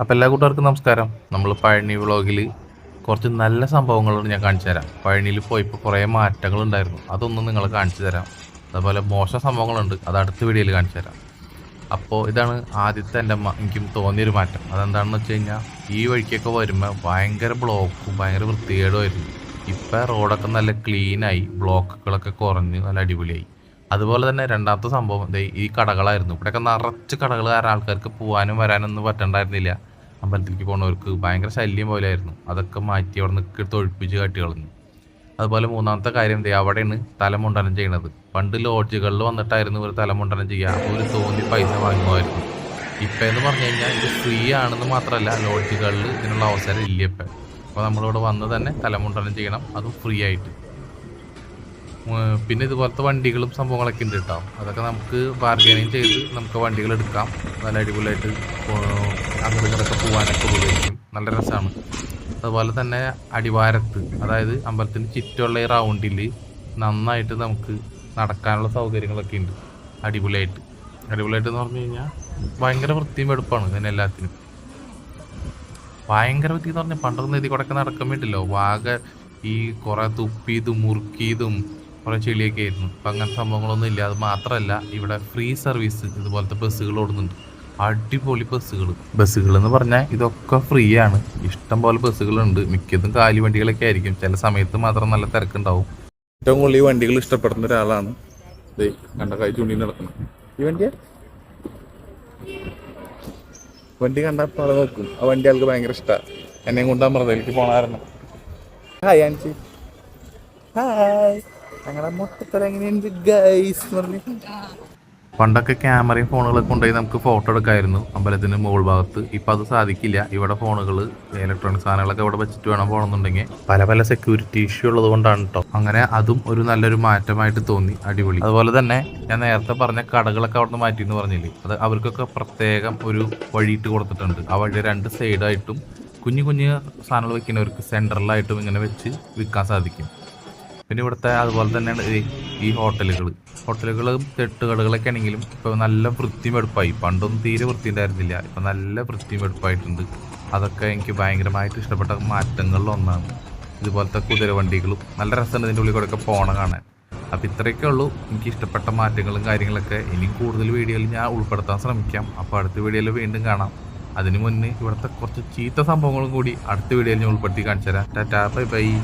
അപ്പോൾ എല്ലാ കൂട്ടുകാർക്കും നമസ്കാരം. നമ്മൾ പഴനി വ്ളോഗിൽ കുറച്ച് നല്ല സംഭവങ്ങളോട് ഞാൻ കാണിച്ചു തരാം. പഴനിയിൽ പോയപ്പോൾ കുറേ മാറ്റങ്ങളുണ്ടായിരുന്നു അതൊന്നും നിങ്ങൾ കാണിച്ചു തരാം. അതുപോലെ മോശം സംഭവങ്ങളുണ്ട്. അത് അടുത്ത വീഡിയോയിൽ കാണിച്ചു തരാം. അപ്പോൾ ഇതാണ് ആദ്യത്തെ എന്റെ എനിക്കും തോന്നിയൊരു മാറ്റം. അതെന്താണെന്ന് വെച്ച് കഴിഞ്ഞാൽ ഈ വഴിക്കൊക്കെ വരുമ്പോൾ ഭയങ്കര ബ്ലോക്കും ഭയങ്കര വൃത്തികേടുമായിരുന്നു ഇപ്പം റോഡൊക്കെ നല്ല ക്ലീനായി ബ്ലോക്കുകളൊക്കെ കുറഞ്ഞ് നല്ല അടിപൊളിയായി. അതുപോലെ തന്നെ രണ്ടാമത്തെ സംഭവം ഈ കടകളായിരുന്നു. ഇവിടെയൊക്കെ നിറച്ച് കടകൾ കാരണം ആൾക്കാർക്ക് പോകാനും വരാനൊന്നും പറ്റണ്ടായിരുന്നില്ല. അമ്പലത്തിലേക്ക് പോകുന്നവർക്ക് ഭയങ്കര ശല്യം പോലെയായിരുന്നു അതൊക്കെ മാറ്റി അവിടെ നിൽക്കി തൊഴിപ്പിച്ച് കാട്ടി കളഞ്ഞു. അതുപോലെ മൂന്നാമത്തെ കാര്യം ദേ അവിടെയാണ് തലമുണ്ടനം ചെയ്യണത്. പണ്ട് ലോഡ്ജുകളിൽ വന്നിട്ടായിരുന്നു ഇവർ തലമുണ്ടനം ചെയ്യുക. ഒരു തോന്നി പൈസ വാങ്ങുമായിരുന്നു ഇപ്പം എന്ന് പറഞ്ഞു കഴിഞ്ഞാൽ ഇത് ഫ്രീ ആണെന്ന് മാത്രമല്ല ലോഡ്ജുകളിൽ ഇതിനുള്ള അവസരം ഇല്ല ഇപ്പം. അപ്പോൾ നമ്മളിവിടെ വന്ന് തന്നെ തലമുണ്ടനം ചെയ്യണം. അതും ഫ്രീ ആയിട്ട്. പിന്നെ ഇതുപോലത്തെ വണ്ടികളും സംഭവങ്ങളൊക്കെ ഉണ്ട് കേട്ടോ അതൊക്കെ നമുക്ക് ബാർഗൈനിങ് ചെയ്ത് നമുക്ക് വണ്ടികൾ എടുക്കാം. നല്ല അടിപൊളിയായിട്ട് അങ്ങോട്ട് പോകാനൊക്കെ ഉപയോഗിക്കും നല്ല രസമാണ് അതുപോലെ തന്നെ അടിവാരത്ത് അതായത് അമ്പലത്തിന് ചുറ്റുമുള്ള ഈ റൗണ്ടിൽ നന്നായിട്ട് നമുക്ക് നടക്കാനുള്ള സൗകര്യങ്ങളൊക്കെ ഉണ്ട്. അടിപൊളിയായിട്ട്. അടിപൊളിയായിട്ട് എന്ന് പറഞ്ഞു കഴിഞ്ഞാൽ ഭയങ്കര വൃത്തിയും വെടുപ്പാണ് ഇതിന് എല്ലാത്തിനും. ഭയങ്കര വൃത്തി എന്ന് പറഞ്ഞാൽ പണ്ടൊന്നും ഇതിൽ കൂടെ ഒക്കെ നടക്കാൻ വേണ്ടില്ലോ വാഗ ഈ കുറേ തുപ്പിയതും മുറുക്കിയതും കുറെ ചെളിയൊക്കെ ആയിരുന്നു. ഇപ്പം അങ്ങനത്തെ സംഭവങ്ങളൊന്നും ഇല്ല. അത് മാത്രമല്ല ഇവിടെ ഫ്രീ സർവീസ് ഇതുപോലത്തെ ബസ്സുകൾ ഓടുന്നുണ്ട്. അടിപൊളി ബസ്സുകൾ ബസ്സുകൾ എന്ന് പറഞ്ഞാൽ ഇതൊക്കെ ഫ്രീ ആണ്. ഇഷ്ടം പോലെ ബസ്സുകളുണ്ട്. മിക്കതും കാലി വണ്ടികളൊക്കെ ആയിരിക്കും. ചില സമയത്ത് മാത്രം നല്ല തിരക്കുണ്ടാവും. ഏറ്റവും കൂടുതൽ ഈ വണ്ടികൾ ഇഷ്ടപ്പെടുന്ന ഒരാളാണ്. കണ്ട കൈ ചൂണ്ടി നടക്കുന്നത് ഈ വണ്ടിയാ? വണ്ടി കണ്ടാൽ ആൾ നോക്കും. ആ വണ്ടി ആൾക്ക് ഭയങ്കര ഇഷ്ടമാണ് എന്നെയും കൊണ്ട് അമൃതയിലേക്ക് പോണായിരുന്നു ഹായ് ആൻസി ഹായ് പണ്ടൊക്കെ ക്യാമറയും ഫോണുകളൊക്കെ കൊണ്ടുപോയി നമുക്ക് ഫോട്ടോ എടുക്കായിരുന്നു. അമ്പലത്തിന്റെ മുകൾ ഭാഗത്ത്. ഇപ്പൊ അത് സാധിക്കില്ല. ഇവിടെ ഫോണുകൾ ഇലക്ട്രോണിക് സാധനങ്ങളൊക്കെ ഇവിടെ വെച്ചിട്ട് വേണം പോകണമെന്നുണ്ടെങ്കിൽ. പല പല സെക്യൂരിറ്റി ഇഷ്യൂ ഉള്ളത് കൊണ്ടാണ് കേട്ടോ അങ്ങനെ അതും ഒരു നല്ലൊരു മാറ്റമായിട്ട് തോന്നി. അടിപൊളി. അതുപോലെ തന്നെ ഞാൻ നേരത്തെ പറഞ്ഞ കടകളൊക്കെ അവിടെ മാറ്റി എന്ന് പറഞ്ഞില്ലേ? അത് അവർക്കൊക്കെ പ്രത്യേകം ഒരു വഴിയിട്ട് കൊടുത്തിട്ടുണ്ട്. ആ വഴി രണ്ട് സൈഡായിട്ടും കുഞ്ഞു കുഞ്ഞു സാധനങ്ങൾ വെക്കുന്നവർക്ക് സെൻട്രലായിട്ടും ഇങ്ങനെ വെച്ച് വിൽക്കാൻ സാധിക്കും. പിന്നെ ഇവിടുത്തെ അതുപോലെ തന്നെയാണ് ഈ- ഹോട്ടലുകൾ ഹോട്ടലുകളും. തെട്ടുകടകളൊക്കെ ആണെങ്കിലും ഇപ്പൊ നല്ല വൃത്തിയും എടുപ്പായി പണ്ടൊന്നും തീരെ വൃത്തി ഉണ്ടായിരുന്നില്ല. ഇപ്പം നല്ല വൃത്തിയും എടുപ്പായിട്ടുണ്ട് അതൊക്കെ എനിക്ക് ഭയങ്കരമായിട്ട് ഇഷ്ടപ്പെട്ട മാറ്റങ്ങളിൽ ഒന്നാണ്. ഇതുപോലത്തെ കുതിരവണ്ടികളും നല്ല രസമുണ്ട് ഇതിന്റെ ഉള്ളിൽ കൂടെ ഒക്കെ പോകണം കാണാൻ. അപ്പോൾ ഇത്രയൊക്കെ ഉള്ളൂ. എനിക്ക് ഇഷ്ടപ്പെട്ട മാറ്റങ്ങളും കാര്യങ്ങളൊക്കെ. ഇനി കൂടുതൽ വീഡിയോയിൽ ഞാൻ ഉൾപ്പെടുത്താൻ ശ്രമിക്കാം. അപ്പോൾ അടുത്ത വീഡിയോയിൽ വീണ്ടും കാണാം. അതിനു മുന്നേ ഇവിടുത്തെ കുറച്ച് ചീത്ത സംഭവങ്ങളും കൂടി അടുത്ത വീഡിയോയിൽ ഞാൻ ഉൾപ്പെടുത്തി കാണിച്ചു തരാം ടാറ്റാ ബൈ ബൈ.